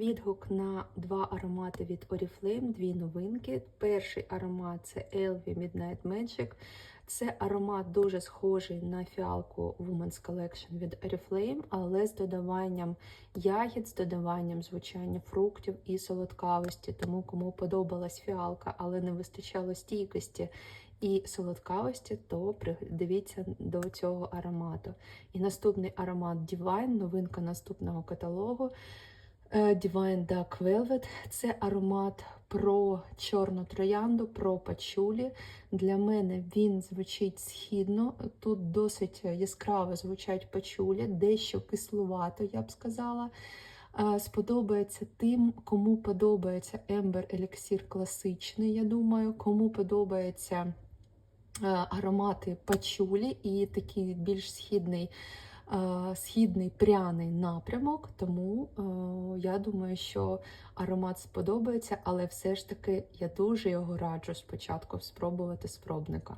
Відгук на два аромати від Oriflame, дві новинки. Перший аромат це Elvi Midnight Magic. Це аромат дуже схожий на фіалку Women's Collection від Oriflame, але з додаванням ягід, з додаванням звучання фруктів і солодкавості. Тому кому подобалась фіалка, але не вистачало стійкості і солодкавості, то придивіться до цього аромату. І наступний аромат Divine, новинка наступного каталогу. Е, Divine Dark Velvet це аромат про чорну троянду, про пачулі. Для мене він звучить східно. Тут досить яскраво звучать пачулі, дещо кислувато, я б сказала. Е, Сподобається тим, кому подобається Ембер Еліксір класичний, я думаю, кому подобається е, аромати пачулі і такий більш східний східний пряний напрямок, тому е, я думаю, що аромат сподобається, але все ж таки я дуже його раджу спочатку спробувати з пробника.